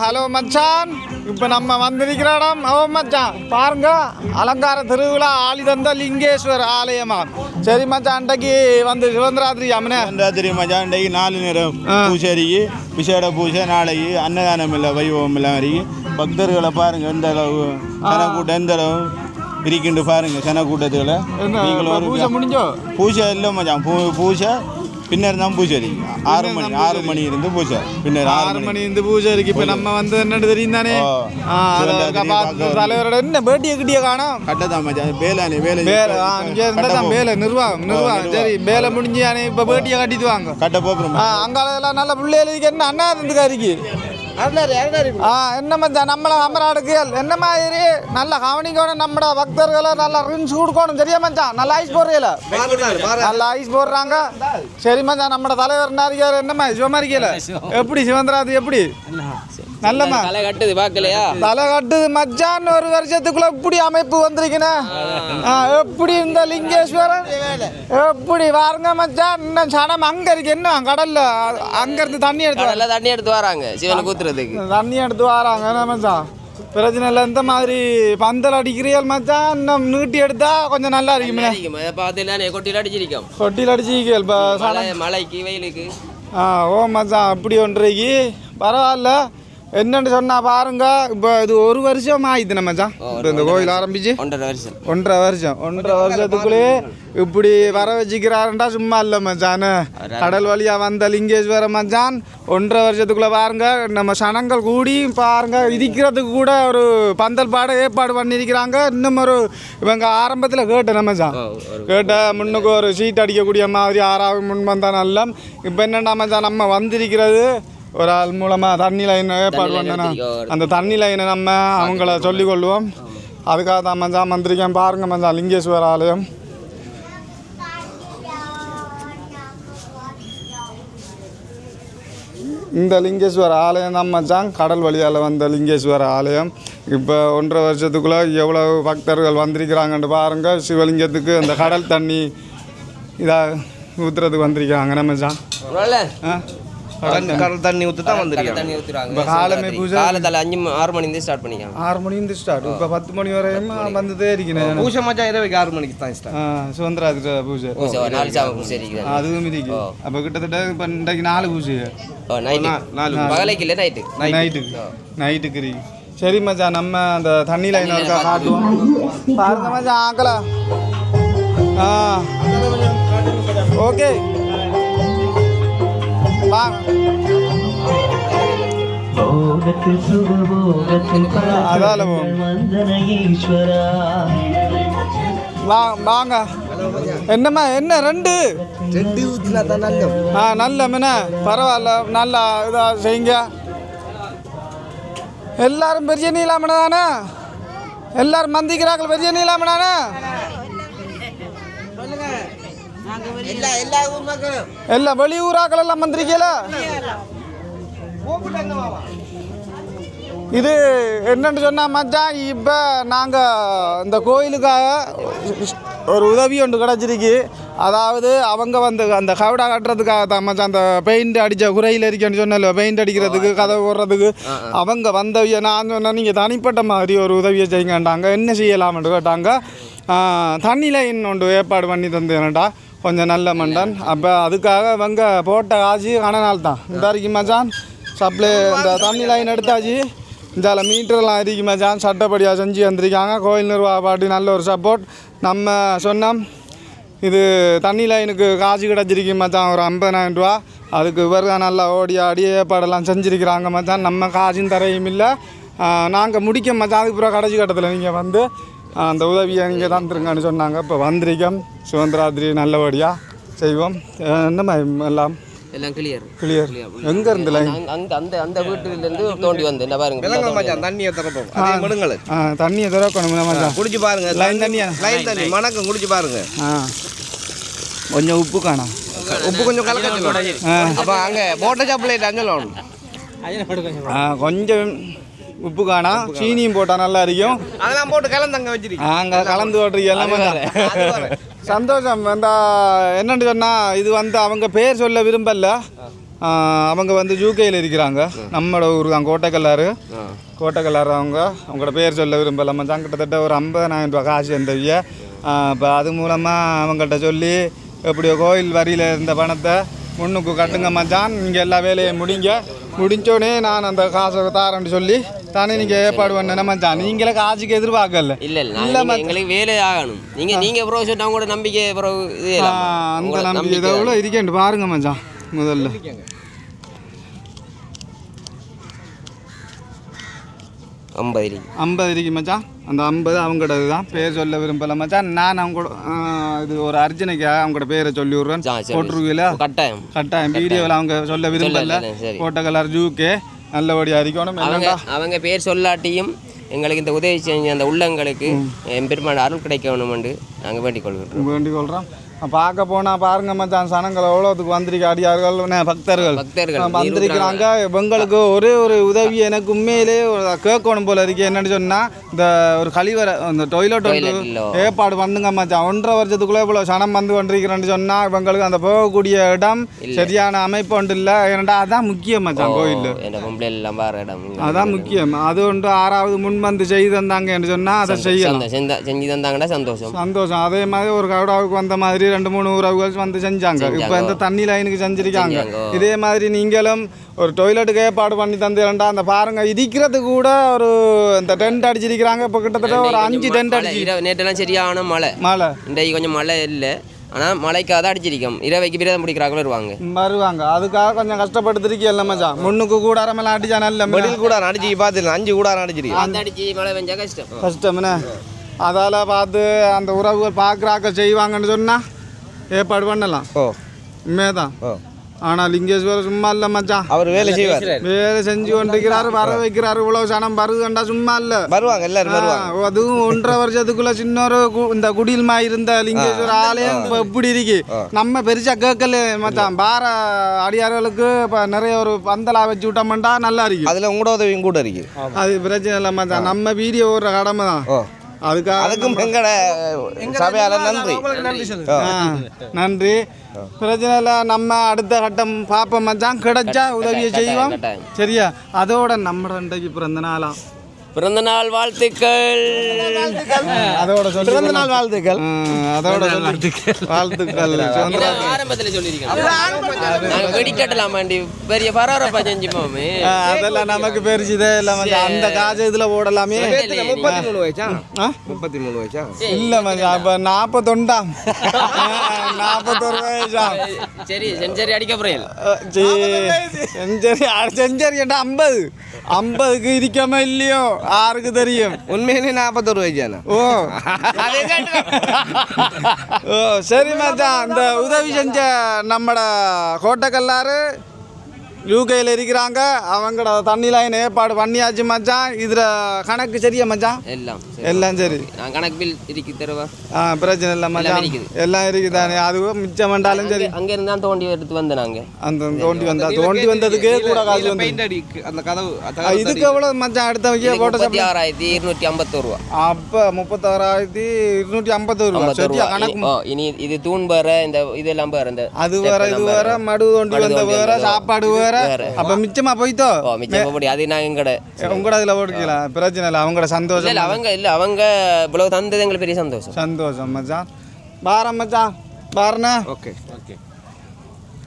Hello மச்சான். இப்போ நம்ம வந்திருக்கிற இடம் ஓ மச்சான் பாருங்க அலங்கார திருவிழா ஆளி தந்த லிங்கேஸ்வர் ஆலயமா சரி மச்சான் அன்றைக்கு வந்து சிவந்திராத்திரி அம்மனே. ராத்திரி மஜான் இன்றைக்கு நாலு நேரம். பூசரிக்கு விசேட பூஜை நாளைக்கு அன்னதானம் இல்லை வைபவம் இல்லை வரைக்கும் பக்தர்களை பாருங்க எந்த அளவு சனக்கூட்டம் எந்த அளவு இருக்கின்று பாருங்க நீங்களும் ஒரு பூஜை முடிஞ்சோ? பூஜை இல்லை மச்சான் பூ பூஜை பின்னர் தான் பூஜை ஆறு மணி ஆறு மணி இருந்து பூஜை பின்னர் ஆறு மணி. இந்த பூஜை இருக்கு இப்போ நம்ம வந்து என்னன்னு தெரியும் தானே தலைவரோட என்ன பேட்டியை கிட்டிய காணோம்? கட்டதான் மச்சான் வேலை வேலை வேலை ஆ இங்கே இருந்தால் தான் வேலை நிர்வாகம் நிர்வாகம். சரி வேலை முடிஞ்சு இப்போ பேட்டியை கட்டிட்டு வாங்க. கட்ட போகிறோம் அங்கால எல்லாம் நல்ல பிள்ளைகளுக்கு என்ன அண்ணா இருந்துக்காரிக்கு என்ன மச்சான்? நம்மள அமராடுக்கு என்ன மாதிரி? நல்ல கவனிக்கணும் நம்மட பக்தர்களை நல்லா ரின்ஸ் கொடுக்கணும். சரியா மச்சான்? நல்ல ஐஸ் போடுறீல நல்ல ஐஸ் போடுறாங்க. சரி மச்சான் நம்மட தலைவர் நாரிக்கார் என்னம்மா சிவமாரிக்கல எப்படி சிவந்திராது எப்படி? நல்லம்மா. தலை கட்டுது பார்க்கலையா? தலை கட்டுது. மச்சான் ஒரு வருஷத்துக்குள்ள இப்படி அமைப்பு வந்திருக்குண்ணே. ஆ, எப்படி இந்த லிங்கேஸ்வரன்? எப்படி பாருங்க மச்சான். இன்னும் சனம் அங்க இருக்கு. என்ன? கடல்ல அங்க இருந்து தண்ணி எடுத்து வர- கடல்ல தண்ணி எடுத்து வராங்க. சிவனை கூத்துறதுக்கு. தண்ணி எடுத்து வராங்க. என்ன மச்சான்? பிரச்சனை இல்லை. இந்த மாதிரி பந்தல் அடிக்கிறீர்கள் மச்சான். இன்னும் நீட்டி எடுத்தா கொஞ்சம் நல்லா இருக்குமே. அடிக்கும். அதை பார்த்து இல்லை கொட்டியில் அடிச்சிருக்கோம். கொட்டியில் அடிச்சிக்கல் இப்போ மழை மழைக்கு வெயிலுக்கு. ஆ ஓ மச்சான். அப்படி ஒன்றைக்கு பரவாயில்ல. என்னன்னு சொன்னா பாருங்க இப்போ இது ஒரு வருஷம் ஆயிடுது நம்ம மச்சான் இப்போ இந்த கோயில் ஆரம்பிச்சு. ஒன்றரை வருஷம். ஒன்றரை வருஷம். ஒன்றரை வருஷத்துக்குள்ளே இப்படி வர வச்சுக்கிறாருண்டா சும்மா இல்லை மச்சான். கடல் வழியா வந்த லிங்கேஸ்வர மச்சான். ஒன்றரை வருஷத்துக்குள்ள பாருங்க நம்ம சனங்கள் கூடி பாருங்க இடிக்கிறதுக்கு கூட ஒரு பந்தல் பாட ஏற்பாடு பண்ணியிருக்கிறாங்க. இன்னும் ஒரு இவங்க ஆரம்பத்தில் கேட்டேன் நம்ம மச்சான் கேட்ட முன்னுக்கு ஒரு சீட் அடிக்கக்கூடிய மாதிரி ஆறாவது முன் வந்தால் நல்ல இப்போ என்னென்னா மச்சான் நம்ம வந்திருக்கிறது ஒரு ஆள் மூலமாக தண்ணி லைன் ஏற்பாடு அந்த தண்ணி லைனை நம்ம அவங்கள சொல்லிக் கொள்வோம். அதுக்காக தான் மச்சான் வந்திருக்கேன் பாருங்க மச்சான் லிங்கேஸ்வர ஆலயம். இந்த லிங்கேஸ்வர ஆலயம் தான் மச்சான் கடல் வழியால் வந்த லிங்கேஸ்வர ஆலயம். இப்போ ஒன்றரை வருஷத்துக்குள்ளே எவ்வளோ பக்தர்கள் வந்திருக்கிறாங்கன்னு பாருங்க. சிவலிங்கத்துக்கு அந்த கடல் தண்ணி இதாக ஊற்றுறதுக்கு வந்திருக்காங்க நம்ம மச்சான் நல்ல ஆ? கடல் தண்ணி ஊற்றி தான் வந்திருக்காங்க. தண்ணி ஊற்றுறாங்க இப்போ காலமே பூஜை காலத்தால அஞ்சு ஆறு மணிலேருந்து ஸ்டார்ட் பண்ணிக்காங்க. ஆறு மணிந்து ஸ்டார்ட் இப்போ பத்து மணி வரையும் வந்துட்டே இருக்கிறேன் பூஜை மச்சான் இரவு ஆறு மணிக்கு தான் ஸ்டார்ட் சுதந்திராதிர பூஜை. பூஜை ஒரு நாலு சாமி பூஜை இருக்குது. அதுவும் இருக்கு அப்போ கிட்டத்தட்ட இப்போ இன்றைக்கு நாலு பூஜை. ஓ நைட்டு நாலு பகலைக்கு இல்லை நைட்டு நைட்டுக்கு நைட்டுக்கு இருக்கு. சரி மச்சான் நம்ம அந்த தண்ணி லைன் காட்டுவோம். பாருங்க மச்சான் ஆக்கல ஆ. ஓகே. வாங்க. என்னம்மா என்ன ரெண்டு? ஆ நல்ல பரவாயில்ல நல்லா இதாக செய்யுங்க. எல்லாரும் பெரிய நீலாமணி தானே? எல்லாரும் மந்திக்கிறார்கள் பெரிய நீலாமணி தானே எல்லாம் வெளியூராக்கள் எல்லாம் மந்திரிக்கல இது என்னன்னு சொன்னா மச்சான் இப்போ நாங்கள் இந்த கோயிலுக்காக ஒரு உதவி ஒன்று கிடச்சிருக்கு. அதாவது அவங்க வந்து அந்த கவடா கட்டுறதுக்காக தான் மச்சான் அந்த பெயிண்ட் அடித்த குறையில் இருக்கேன்னு சொன்னல பெயிண்ட் அடிக்கிறதுக்கு கதவு போடுறதுக்கு அவங்க வந்தவிய நான் சொன்னேன் நீங்கள் தனிப்பட்ட மாதிரி ஒரு உதவியை செய்யுங்கண்டாங்க என்ன செய்யலாம்னு கேட்டாங்க. ஆ, தண்ணி லைன் ஒன்று ஏற்பாடு பண்ணி தந்தேன்டா. கொஞ்சம் நல்ல மண்டன். அப்போ அதுக்காக இவங்க போட்ட காசு கணநாள் தான். இந்த வரைக்கும் மச்சான் சப்ளை இந்த தண்ணி லைன் எடுத்தாச்சு. இந்தால மீட்டர்லாம் இருக்கு மச்சான் சட்டப்படியாக செஞ்சு வந்திருக்காங்க. கோயில் நிர்வாக பாட்டி நல்ல ஒரு சப்போர்ட் நம்ம சொன்னோம் இது தண்ணி லைனுக்கு காசு கிடச்சிருக்கு மச்சான் ஒரு ஐம்பதாயிரம் ரூபா. அதுக்கு இவருங்க நல்லா ஓடி ஆடி ஏற்பாடெல்லாம் செஞ்சுருக்கிறாங்க மச்சான். நம்ம காசும் தரையும் இல்லை. நாங்கள் முடிக்க மச்சான் அதுக்கு பிறகு கடைசி கட்டத்தில் நீங்கள் வந்து அந்த உதவியை நீங்கள் தந்துருங்கன்னு சொன்னாங்க. இப்போ வந்திருக்கோம். சுதந்திராத்திரி நல்லபடியாக செய்வோம். என்னம்மா எல்லாம்? எல்லாம் கிளியர் கிளியர் எங்கே இருந்து லைன் அங்க அந்த அந்த வீட்டுலேருந்து தோண்டி வந்து இந்த பாருங்க விலங்க மச்சான் தண்ணியை திறப்போம். அதே மடுங்கள ஆ தண்ணியை திறக்கணும் மச்சான்? குடிச்சு பாருங்க. லைன் தண்ணியா? லைன் தண்ணி. மணக்கம் குடிச்சு பாருங்க. ஆ. கொஞ்சம் உப்பு காணும். உப்பு கொஞ்சம் கலக்க ஆ. அப்போ அங்கே போட்ட சாப்பிட அஞ்சல் ஆ, கொஞ்சம் உப்பு காணாம் சீனியும் போட்டால் நல்லா இருக்கும் அதெல்லாம் போட்டு கலந்து அங்கே வச்சிருக்கீங்க. அங்கே கலந்து ஓட்டுறீங்க எல்லாம் சந்தோஷம். அந்த என்னன்னு சொன்னால் இது வந்து அவங்க பேர் சொல்ல விரும்பல. அவங்க வந்து யூகேயில் இருக்கிறாங்க. நம்மளோட ஊர் தான் கோட்டைக்கல்லாறு. கோட்டைக்கல்லாறு அவங்க அவங்களோட பேர் சொல்ல விரும்பல. மச்சான் கிட்டத்தட்ட ஒரு ஐம்பதாயிரம் ரூபா காசு இருந்தவிய இப்போ அது மூலமாக அவங்கள்ட்ட சொல்லி எப்படியோ கோயில் வரியில் இருந்த பணத்தை முன்னுக்கு கட்டுங்க மச்சான். நீங்கள் எல்லா வேலையும் முடிங்க. முடிஞ்சோடனே நான் அந்த காசை தாரேன்னு சொல்லி தானே நீங்கள் ஏற்பாடு பண்ணேன் மச்சான் நீங்களே காசுக்கு எதிர்பார்க்கல. இல்ல இல்ல நாங்க எங்களுக்கு வேலை ஆகணும். நீங்க நீங்க ப்ரோ சொன்னா கூட நம்பிக்கை ப்ரோ இது அந்த நம்பிக்கை இதை எவ்வளோ இருக்கேன் பாருங்க மச்சான் முதல்ல. ஐம்பது இருக்கு. ஐம்பது இருக்கு மச்சான். அந்த ஐம்பது அவங்களோட தான் பேர் சொல்ல விரும்பல மச்சான். நான் அவங்களோட ஆ, இது ஒரு அர்ஜுனைக்காக அவங்களோட பேரை சொல்லி விட்றேன். போட்டுருவீங்களா கட்டாயம். கட்டாயம். வீடியோவில் அவங்க சொல்ல விரும்பல. சொல்லல, சரி. போட்ட கலர் ஜூக்கே. நல்லபடியாக இருக்கணும் அவங்க அவங்க பேர் சொல்லாட்டியும் எங்களுக்கு இந்த உதவி செஞ்ச அந்த உள்ளங்களுக்கு எம்பெருமான் அருள் கிடைக்கணுமென்று நாங்கள் வேண்டிக் கொள்கிறோம் வேண்டிக் கொள்கிறோம் பார்க்க போனால் பாருங்க மச்சான் சனங்கள் எவ்வளோத்துக்கு வந்திருக்க அடியார்கள் நே, பக்தர்கள். பக்தர்கள் வந்திருக்கிறாங்க. இவங்களுக்கு ஒரே ஒரு உதவி எனக்கு உண்மையிலே கேட்கணும் போல இருக்கு. என்னன்னு சொன்னால் இந்த ஒரு கழிவறை இந்த டொய்லெட் வந்து. ஏற்பாடு பண்ணுங்க மச்சான். ஒன்றரை வருஷத்துக்குள்ளே இவ்வளோ சனம் வந்து கொண்டிருக்கிறேன்னு சொன்னால் இவங்களுக்கு அந்த போகக்கூடிய இடம் சரியான அமைப்பு ஒன்று இல்லை. ஏன்னா அதான் முக்கியம் மச்சான் கோயில். அதான் முக்கியம். அது ஒன்று ஆறாவது முன் வந்து செய்து தந்தாங்கன்னு சொன்னால் அதை செய்யலாம். செஞ்சு தந்தாங்கன்னா சந்தோஷம். சந்தோஷம். அதே மாதிரி ஒரு கவுடாவுக்கு வந்த மாதிரி ரெண்டு மூணு உறவுகள் வந்து செஞ்சாங்க இப்போ இந்த தண்ணி லைனுக்கு செஞ்சிருக்காங்க. இதே மாதிரி நீங்களும் ஒரு டொய்லெட்டுக்கு ஏற்பாடு பண்ணி தந்துடண்டா அந்த பாருங்க இடிக்கிறது கூட ஒரு இந்த டென்ட் அடிச்சிருக்கிறாங்க இப்போ கிட்டத்தட்ட ஒரு அஞ்சு டென்ட் அடிச்சு இரவு நேற்றெல்லாம் சரியான மழை மழை இன்றைக்கு கொஞ்சம் மழை இல்லை ஆனால் மழைக்காக தான் அடிச்சிருக்கோம் இரவைக்கு விரதம் பிடிக்கிறாங்களோ வருவாங்க வருவாங்க அதுக்காக கொஞ்சம் கஷ்டப்படுத்திருக்கீல்ல மச்சான் முன்னுக்கு கூடாரமெல்லாம் அடிச்சா நல்ல மெடில் கூட அடிச்சு பார்த்துருக்கேன் அஞ்சு கூட அடிச்சிருக்கேன் அந்த அடிச்சு மழை பெஞ்சா கஷ்டம் கஷ்டம்னே அதால் பார்த்து அந்த உறவுகள் பார்க்குறாக்க செய்வாங்கன்னு சொன்னால் ஏற்பாடு பண்ணலாம் ஓ உண்மைதான் ஓ ஆனால் லிங்கேஸ்வரர் சும்மா இல்லை மச்சான் அவர் வேலை செய்வார் வேலை செஞ்சு கொண்டிருக்கிறாரு வர வைக்கிறாரு இவ்வளவு சனம் வருதுண்டா சும்மா இல்ல வருவாங்க எல்லாரும் வருவாங்க அதுவும் ஒன்றரை வருஷத்துக்குள்ள சின்னொரு கு- இந்த குடில்மா இருந்த லிங்கேஸ்வரர் ஆலயம் இப்ப எப்படி இருக்கு நம்ம பெருசா கேட்கல மச்சான் பார அடியார்களுக்கு இப்ப நிறைய ஒரு பந்தலா வச்சு விட்டோம்டா நல்லா இருக்கு அதுல உங்களோட உதவியும் கூட இருக்கு அது பிரச்சனை இல்லை மச்சான் நம்ம வீடியோ ஓடுற கடமை தான் ஓ அதுக்காக அதுக்கும் எங்கட சபையால நன்றி. நன்றி பிரச்சனை இல்லை நம்ம அடுத்த கட்டம் பார்ப்போம் மச்சான். கிடைச்சா உதவியை செய்வோம். சரியா? அதோட நம்ம இன்றைக்கு பிறந்த நாளாம். பிறந்த நாள் வாழ்த்துக்கள். அதோட சொல்லி பிறந்த நாள் வாழ்த்துக்கள் அதோட வாழ்த்துக்கள். சுதந்திர ஆரம்பத்தில் சொல்லியிருக்கேன். நாங்கள் வெடிக்கட்டலாம் வேண்டி பெரிய பரபரப்பா செஞ்சுப்போமே அதெல்லாம் நமக்கு பெருசுதே இல்லை மச்சான். அந்த காசு இதில் போடலாமே முப்பத்தி மூணு வயசா? முப்பத்தி மூணு வயசா? இல்லை மச்சான். இப்போ நாற்பத்தொண்டாம் நாற்பத்தொரு வயசா. சரி செஞ்சரி அடிக்க போறேன் செஞ்சரி செஞ்சரி என்ன ஐம்பது. ஐம்பதுக்கு இருக்காம இல்லையோ? யாருக்கு தெரியும். உண்மையிலே நாற்பத்தொரு வயசானா. ஓ. ஓ சரி மச்சான். இந்த உதவி செஞ்ச நம்மட கோட்டைக்கல்லாறு யூகேயில் இருக்கிறாங்க. அவங்களோட தண்ணி லைன் ஏற்பாடு பண்ணியாச்சு மச்சான்? இதில் கணக்கு சரியா மச்சான்? எல்லாம் சரி. எல்லாம் சரி. நான் கணக்கு பில் இருக்கு தருவா? ஆ பிரச்சனை இல்லை மச்சான். இருக்குது. எல்லாம் இருக்குதானே? அதுவும் மிச்சம் வேண்டாலும் சரி. அங்க இருந்து தான் தோண்டி எடுத்து வந்தேன் நாங்க. அந்த தோண்டி வந்தா தோண்டி வந்ததுக்கே கூட காசு வந்து அந்த கதவு இதுக்கு எவ்வளோ மச்சான் அடுத்த வைக்க போட்ட முப்பத்தி ஆறாயிரத்தி இருநூற்றி ஐம்பத்தோரு ரூபா. அப்போ முப்பத்தாறாயிரத்தி இருநூற்றி ஐம்பத்தோரு ரூபா. சரியா. கணக்கு இனி- இது தூண் வேற இந்த இதெல்லாம் வேற இந்த அது வேற இது வேற மடு தோண்டி வந்த வேற. சாப்பாடு வேற வேற. அப்ப மிச்சமா போய்த்தோ ஓ மிச்சம் போடி. அது நான் எங்கட உங்களோட இதுல ஓடிக்கலாம் பிரச்சனை இல்லை அவங்களோட சந்தோஷம் இல்ல அவங்க இல்ல அவங்க இவ்வளவு தந்தது எங்களுக்கு பெரிய சந்தோஷம். சந்தோஷம் மச்சான் பாரம் மச்சான் பாருண்ணா ஓகே.